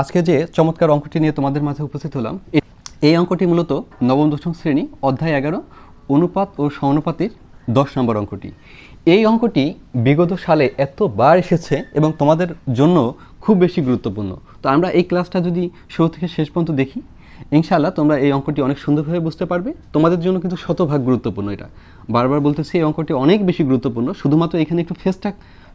আজকে যে চমৎকার অঙ্কটি নিয়ে তোমাদের মাঝে উপস্থিত হলাম, এই অঙ্কটি মূলত নবম দশম শ্রেণি অধ্যায় এগারো, অনুপাত ও সমানুপাতির দশ নম্বর অঙ্কটি। এই অঙ্কটি বিগত সালে এতবার এসেছে এবং তোমাদের জন্য খুব বেশি গুরুত্বপূর্ণ। তো আমরা এই ক্লাসটা যদি শুরু থেকে শেষ পর্যন্ত দেখি ইনশাআল্লাহ তোমরা এই অঙ্কটি অনেক সুন্দরভাবে বুঝতে পারবে। তোমাদের জন্য কিন্তু শতভাগ গুরুত্বপূর্ণ এটা। বারবার বলতেছি, এই অঙ্কটি অনেক বেশি গুরুত্বপূর্ণ। শুধুমাত্র এখানে একটু ফেসটা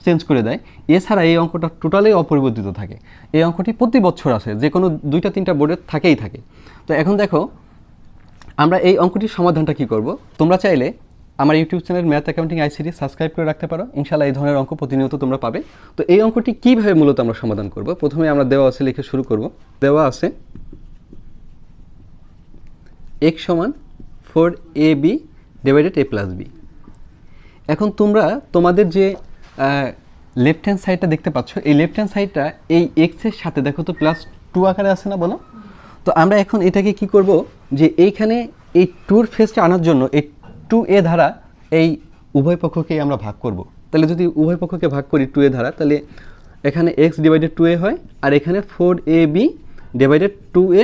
চেঞ্জ করে দেয়। এছাড়া এই অঙ্কটা টোটালি অপরিবর্তিত থাকে। এই অঙ্কটি প্রতি বছর আসে, যে কোনো দুইটা, তিনটা বোর্ডে থাকেই থাকে। তো এখন দেখো, আমরা এই অঙ্কটির সমাধানটা কি করব? তোমরা চাইলে আমার YouTube channel math accounting ICT subscribe করে রাখতে পারো। ইনশাল্লাহ এই ধরনের অঙ্ক প্রতিনিয়ত তোমরা পাবে। তো এই অঙ্কটি কীভাবে মূলত আমরা সমাধান করব? প্রথমে আমরা দেওয়া আছে, লিখে শুরু করব। দেওয়া আছে এক্স সমান four a b divided a plus b এখন তোমরা তোমাদের যে লেফট হ্যান্ড সাইডটা দেখতে পাচ্ছ, এই লেফট হ্যান্ড সাইডটা এই এক্সের সাথে দেখো তো প্লাস টু আকারে আছে না বলো? তো আমরা এখন এটাকে কি করব যে এইখানে এই টুর ফেসটা আনার জন্য এই টু এ ধারা এই উভয় পক্ষকে আমরা ভাগ করব। তাহলে যদি উভয় পক্ষকে ভাগ করি টু এ ধারা, তাহলে এখানে এক্স ডিভাইডেড টু এ হয় আর এখানে four a b divided two a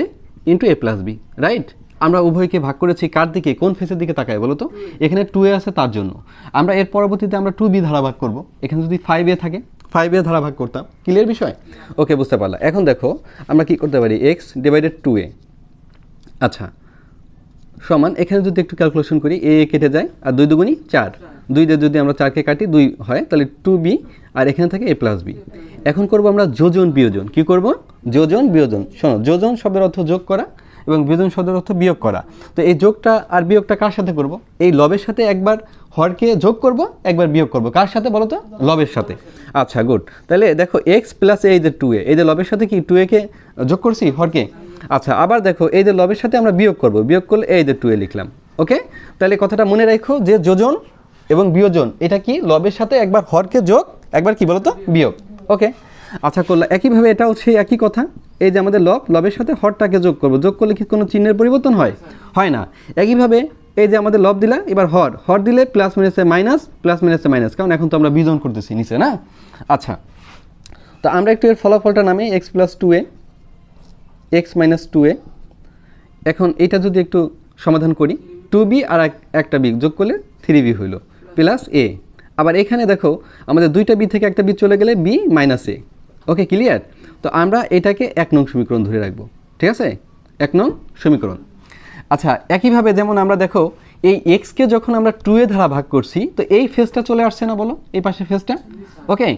into a plus b right আমরা উভয়কে ভাগ করেছি কার দিকে? কোন ফেসের দিকে তাকায় বলো তো? এখানে টু এ আছে তার জন্য। আমরা এর পরবর্তীতে আমরা টু বি ধারা ভাগ করব। এখানে যদি ফাইভ এ থাকে ফাইভ এ ধারা ভাগ করতাম। ক্লিয়ার বিষয়? ওকে বুঝতে পারলাম এখন দেখো, আমরা কি করতে পারি? এক্স ডিভাইডেড টু এ আচ্ছা সমান, এখানে যদি একটু ক্যালকুলেশন করি এ কেটে যায়, আর দুই দুগুণি চার। দুই দিয়ে যদি আমরা চারকে কাটি, দুই হয়, তাহলে টু বি আর এখানে থাকে এ প্লাস বি এখন করব আমরা যোজন বিয়োজন। কি করব? যোজন বিয়োজন। শোনো, যোজন শব্দের অর্থ যোগ করা এবং বিয়োজন শব্দের অর্থ বিয়োগ করা। তো এই যোগটা আর বিয়োগটা কার সাথে করব? এই লবের সাথে একবার হরকে যোগ করব, একবার বিয়োগ করব। কার সাথে বলো তো? লবের সাথে। আচ্ছা গুড। তাহলে দেখো এক্স প্লাস এই যে টু এ, এই যে লবের সাথে কি টু একে যোগ করছি? হরকে। আচ্ছা আবার দেখো, এই যে লবের সাথে আমরা বিয়োগ করব, বিয়োগ করলে এই যে টু এ লিখলাম। ওকে? তাহলে কথাটা মনে রাখো যে যোজন এবং বিয়োজন, এটা কি লবের সাথে একবার হরকে যোগ, একবার কি বলতো বিয়োগ। ওকে? আচ্ছা করলাম একইভাবে এটাও সেই একই কথা। এই যে আমাদের লব, লবের সাথে হরটাকে যোগ করব। যোগ করলে কি কোনো চিহ্নের পরিবর্তন হয়? হয় না। একইভাবে এই যে আমাদের লব দিলা এবার হর। হর দিলে প্লাস মাইনাসে মাইনাস প্লাস মাইনাসে মাইনাস কারণ এখন তো আমরা বিজন করতেছি নিচে, না? আচ্ছা। তো আমরা একটু এর ফলাফলটা নামে x plus two a x minus two a. এখন এটা যদি একটু সমাধান করি টু বি আর এক- একটা বি যোগ করলে থ্রি বি হইল প্লাস এ আবার এখানে দেখো, আমাদের দুইটা বি থেকে একটা বি চলে গেলে b minus a okay clear তো আমরা এটাকে এক নং সমীকরণ ধরে রাখব, ঠিক আছে? এক নং সমীকরণ। আচ্ছা একইভাবে যেমন আমরা দেখো, এই এক্সকে যখন আমরা টু এ ধারা ভাগ করছি, তো এই ফেজটা চলে আসছে না বলো? এই পাশে ফেজটা ওকে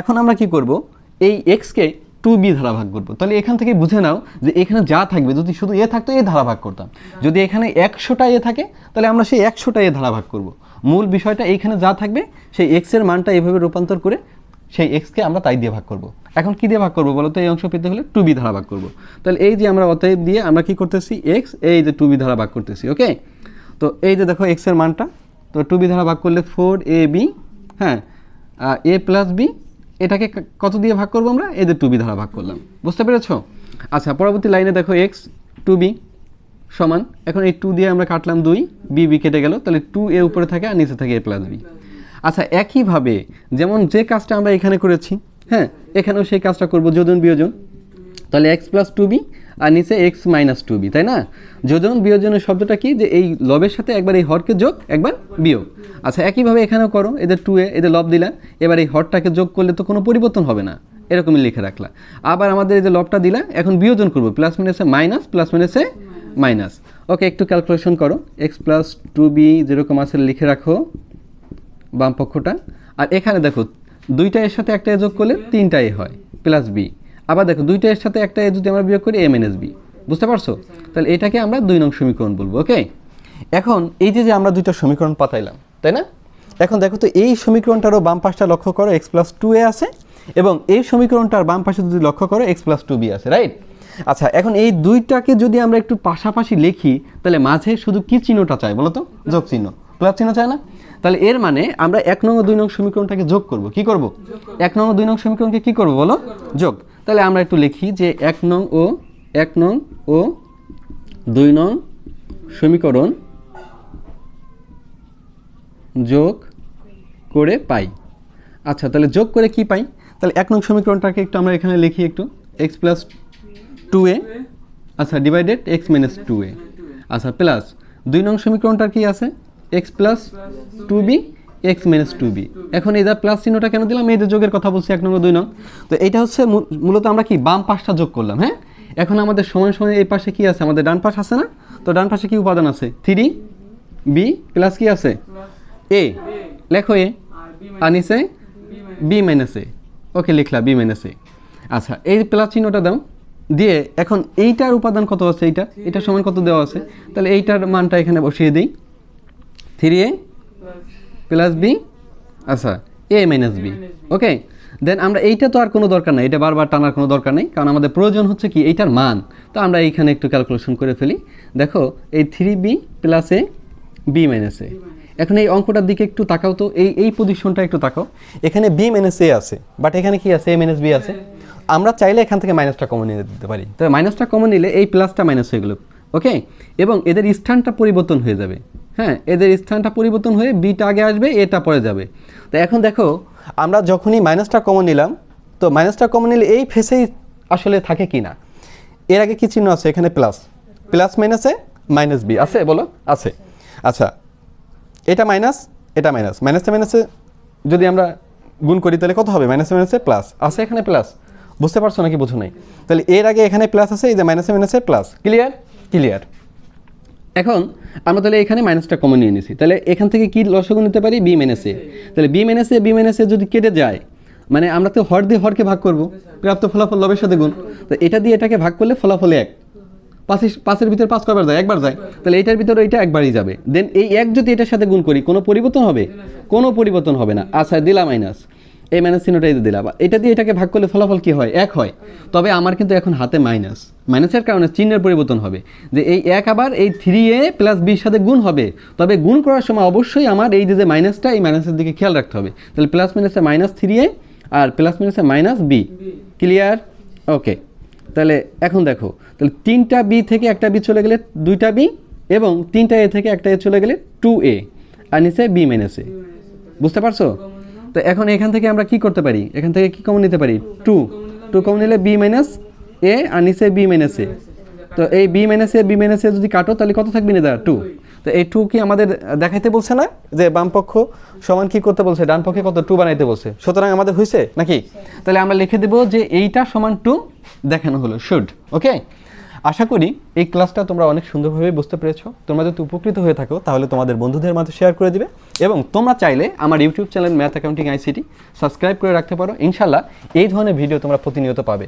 এখন আমরা কি করব? এই এক্সকে টু বি ধারা ভাগ করব। তাহলে এখান থেকে বুঝে নাও যে এখানে যা থাকবে, যদি শুধু এ থাকতো, এ ধারা ভাগ করতাম। যদি এখানে একশোটা এ থাকে, তাহলে আমরা সেই একশোটা এ ধারা ভাগ করব। মূল বিষয়টা এইখানে যা থাকবে, সেই এক্সের মানটা এভাবে রূপান্তর করে সেই এক্সকে আমরা তাই দিয়ে ভাগ করব। এখন কি দিয়ে ভাগ করব বলো তো? এই অংশ পেতে হলে টু বি ধারা ভাগ করব। তাহলে এই যে আমরা অতএব দিয়ে আমরা কি করতেছি? এক্স এই যে টু বি ধারা ভাগ করতেছি ওকে তো এই যে দেখো এক্সের মানটা, তো টু বি ধারা ভাগ করলে ফোর এ বি হ্যাঁ এ প্লাস বি এটাকে কত দিয়ে ভাগ করব আমরা? এই যে টু বি ধারা ভাগ করলাম। বুঝতে পেরেছ? আচ্ছা পরবর্তী লাইনে দেখো এক্স টু বি সমান। এখন এই টু দিয়ে আমরা কাটলাম দুই বি বি কেটে গেল। তাহলে টু এ উপরে থাকে আর নিচে থাকে এ প্লাস বি আচ্ছা একইভাবে যেমন যে কাজটা আমরা এখানে করেছি হ্যাঁ এখানেও সেই কাজটা করব, যোজন বিয়োজন। তাহলে এক্স প্লাস টু বি আর নিচে এক্স মাইনাস টু বি তাই না? যোজন বিয়োজনের শব্দটা কি? যে এই লবের সাথে একবার এই হরকে যোগ, একবার বিয়োগ। আচ্ছা একইভাবে এখানেও করো, এদের টু এ, এদের লব দিলা এবার এই হরটাকে যোগ করলে তো কোনো পরিবর্তন হবে না। এরকমই লিখে রাখলা। আবার আমাদের এই যে লবটা দিলা, এখন বিয়োজন করব প্লাস মাইনাসে মাইনাস প্লাস মাইনাসে মাইনাস ওকে, একটু ক্যালকুলেশন করো এক্স প্লাস টু বি যেরকম আছে লিখে রাখো। বাম পক্ষটা। আর এখানে দেখো, দুইটা এর সাথে একটা যোগ করলে তিনটা এ হয় প্লাস বি আবার দেখো, দুইটা এর সাথে একটা এ যদি আমরা বিয়োগ করি এম এন এস বি বুঝতে পারছ? তাহলে এটাকে আমরা দুই নং সমীকরণ বলব ওকে এখন এই যে যে আমরা দুইটা সমীকরণ পাতাইলাম তাই না? এখন দেখো তো, এই সমীকরণটারও বাম পাশটা লক্ষ্য করো এক্স প্লাস টু এ আছে, এবং এই সমীকরণটার বাম পাশে যদি লক্ষ্য করো এক্স প্লাস টু বি আছে রাইট আচ্ছা এখন এই দুইটাকে যদি আমরা একটু পাশাপাশি লিখি, তাহলে মাঝে শুধু কি চিহ্নটা চাই বলো তো? যোগ চিহ্ন প্লাস চিহ্ন চায় না? তাহলে এর মানে আমরা এক নং দুই নং সমীকরণটাকে যোগ করব। কি করব? এক নং দুই নং সমীকরণকে কি করব বলো? যোগ। তাহলে আমরা একটু লিখি যে এক নং ও, এক নং ও দুই নং সমীকরণ যোগ করে পাই। আচ্ছা তাহলে যোগ করে কি পাই? তাহলে এক নং সমীকরণটাকে একটু আমরা এখানে লিখি একটু। এক্স প্লাস টু এ আচ্ছা divided x minus two a আচ্ছা প্লাস দুই নং সমীকরণটার কি আছে? X plus two b x minus two b এখন এই যা প্লাস চিহ্নটা কেন দিলাম? এই যে যোগের কথা বলছি, এক নম্বর দুই নং। তো এটা হচ্ছে মূলত আমরা কি বাম পাশটা যোগ করলাম হ্যাঁ? এখন আমাদের সমান সমান এই পাশে কি আছে? আমাদের ডান পাশ আছে না? তো ডান পাশে কি উপাদান আছে? থ্রি বি প্লাস কি আছে? এ লেখো এ আর নিচে? বি মাইনাস এ ওকে, লিখলা বি মাইনাস এ আচ্ছা এই প্লাস চিহ্নটা দাও। দিয়ে এখন এইটার উপাদান কত আছে এইটা? এটা সমান কত দেওয়া আছে? তাহলে এইটার মানটা এখানে বসিয়ে দিই। থ্রি এ প্লাস বি আচ্ছা এ মাইনাস বি ওকে দেন আমরা এইটা তো আর কোনো দরকার নাই, এটা বারবার টানার কোনো দরকার নেই, কারণ আমাদের প্রয়োজন হচ্ছে কি এইটার মান। তো আমরা এইখানে একটু ক্যালকুলেশন করে ফেলি। দেখো, এই three b plus a b minus a এখন এই অঙ্কটার দিকে একটু তাকাও তো, এই এই পজিশনটা একটু তাকাও। এখানে বি মাইনাস এ আছে বাট এখানে কি আছে? এ মাইনাস বি আছে। আমরা চাইলে এখান থেকে মাইনাসটা কমন নিয়ে দিতে পারি। তো মাইনাসটা কমন নিলে এই প্লাসটা মাইনাস হয়ে গেল। ওকে এবং এদের স্থানটা পরিবর্তন হয়ে যাবে। হ্যাঁ এদের স্থানটা পরিবর্তন হয়ে বিটা আগে আসবে এটা পরে যাবে। তো এখন দেখো, আমরা যখনই মাইনাসটা কমন নিলাম, তো মাইনাসটা কমন নিলে এই ফেসেই আসলে থাকে কি না? এর আগে কি চিহ্ন আছে? এখানে প্লাস প্লাস মাইনাসে মাইনাস বি আছে বলো? আছে। আচ্ছা এটা মাইনাস এটা মাইনাস মাইনাসে মাইনাসে যদি আমরা গুণ করি, তাহলে কত হবে? মাইনাসে মাইনাসে প্লাস আছে এখানে প্লাস বুঝতে পারছ নাকি? বুঝো নাই। তাহলে এর আগে এখানে প্লাস আছে, এই যে মাইনাসে মাইনাসে প্লাস ক্লিয়ার ক্লিয়ার এখন আমরা তাহলে এখানে মাইনাসটা কমন নিয়ে নিছি। তাহলে এখান থেকে কি লসগু নিতে পারি? বি মাইনাসে তাহলে বি মাইনাসে বি মাইনাসে যদি কেটে যায় মানে আমরা তো হর দিয়ে হরকে ভাগ করব। প্রাপ্ত ফলাফল লবের সাথে গুণ। তো এটা দিয়ে এটাকে ভাগ করলে ফলাফল এক। পাঁচের পাঁচের ভিতরে পাঁচ কয়বার যায়? একবার যায়। তাহলে এটার ভিতরে এটা একবারই যাবে। দেন এই এক যদি এটার সাথে গুণ করি, কোনো পরিবর্তন হবে? কোনো পরিবর্তন হবে না। আচ্ছা দিলাম মাইনাস এই মাইনাস চিহ্নটা দিয়ে দিলাম। এটা দিয়ে এটাকে ভাগ করলে ফলাফল কি হয়? এক হয়। তবে আমার কিন্তু এখন হাতে মাইনাস মাইনাসের কারণে চিহ্নের পরিবর্তন হবে। যে এই এক আবার এই থ্রি এ প্লাস বির সাথে গুণ হবে। তবে গুণ করার সময় অবশ্যই আমার এই যে যে মাইনাসটা এই মাইনাসের দিকে খেয়াল রাখতে হবে। তাহলে প্লাস মাইনাসে মাইনাস থ্রি এ আর প্লাস মাইনাসে মাইনাস বি ক্লিয়ার ওকে তাহলে এখন দেখো। তাহলে তিনটা বি থেকে একটা বি চলে গেলে দুইটা বি এবং তিনটা এ থেকে একটা এ চলে গেলে টু এ আর নিচে বি মাইনাস এ বুঝতে পারছ? তো এখন এখান থেকে আমরা কি করতে পারি? এখান থেকে কি কমন নিতে পারি? টু টু কমন নিলে বি মাইনাস এ আর নিচে বি মাইনাস এ তো এই b minus a b minus a যদি কাটো, তাহলে কত থাকবে না টু তো এই টু কি আমাদের দেখাইতে বলছে না? যে বাম পক্ষ সমান কি করতে বলছে? ডান পক্ষে কত? টু বানাইতে বলছে। সুতরাং আমাদের হয়েছে নাকি? তাহলে আমরা লিখে দেবো যে এইটা সমান টু দেখানো হলো। শুড ওকে আশা করি এই ক্লাসটা তোমরা অনেক সুন্দরভাবে বুঝতে পেরেছ। তোমরা যদি উপকৃত হয়ে থাকো, তাহলে তোমাদের বন্ধুদের মাঝে শেয়ার করে দিবে এবং তোমরা চাইলে আমার YouTube channel math accounting ICT subscribe করে রাখতে পারো। ইনশাল্লাহ এই ধরনের ভিডিও তোমরা প্রতিনিয়ত পাবে।